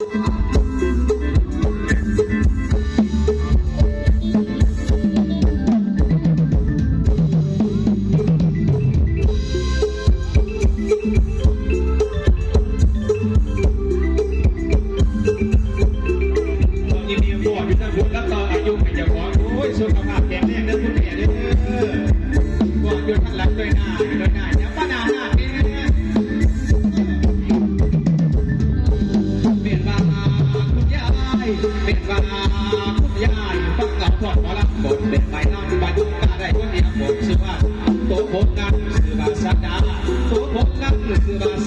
ยินดีบวชอยู่ทั้งบุญรัต่ออายุเป็นเจ้าของโอ้ยสุขภาพแข็งแรงเด้อคุณแม่เด้อบวชอยู่ท่านหลังด้วยนะ มา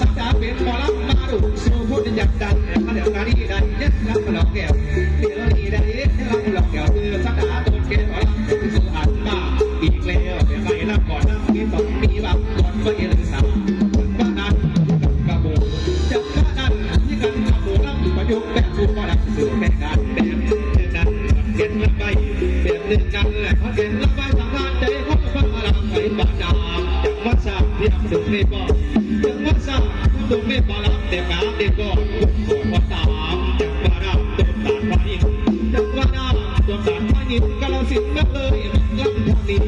สักดาเป็นขอรับมาดูสู้พูดจัดมาเดี๋ยวนาดีได้ยัดรับหลอกแก้วเดี๋ยวนี้ได้ยัดรับหลอกแก้วคือสักดาตนแก้วขอสู้อันมาอีกแลวเดี๋ยวไปรัก่อนน้อมีบัก่อนก็ยังสามบ้านั้นกับโบจับข้านั้ที่กันกับโรับประยุกต์แบบผู้ก็รับสื่อแม่การแบบนั้นเก็บละไปแบบนึงกันและเพาเก็บละไปสังหารใจเพราะฟังอารามไปบาดาจากวัดสาที่ทำถึงในบ่อ ตุ้มเล่นบอลเต็มน้ำเต็มก้อนตุ้มสามจังหวะน้ำตุ้มสามไปจังหวะน้ำตุ้มามไปนิดกาสินนักเลยนักทางนี้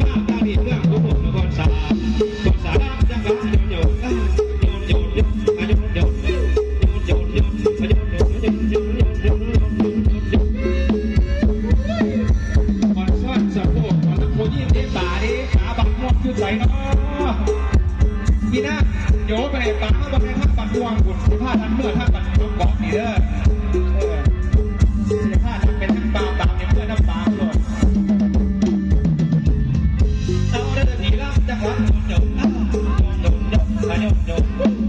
มาตาดีเมื่อกูหมดก่อนสามก่อนสามจังหวะโยนโยนโยนโยนมาโยนโยนโยนโยนมาโยนโยนโยนโยนโยนโยนโยนโยนก่อนซ้อนสะโยกก่อนตะโพกยิ้มเด็ดตาเด็ดขาบักมดคือใจเนาะ มีหน้าโยไปตามเขาไปท่าปัดดวงบุญผ้าทันเมื่อท่าปัดดวงบอกนี่เด้อผ้าทันเป็นทั้งปางปางเนี่ยเพื่อน้ำปางหลดเอาเด้อที่ร่บจังหวัดโดนโดนโดนโดนโดนโดนโดน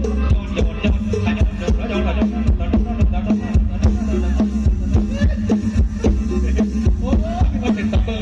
ดนโดนโดนโดนโโดดนโโดด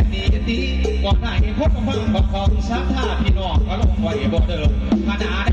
ฮ็ดดีเฮ็ดดีบอนหน้าเห็นคนกำลังบอกของสามท่าพี่น้องก็ลงไปบอกเดิมขนาด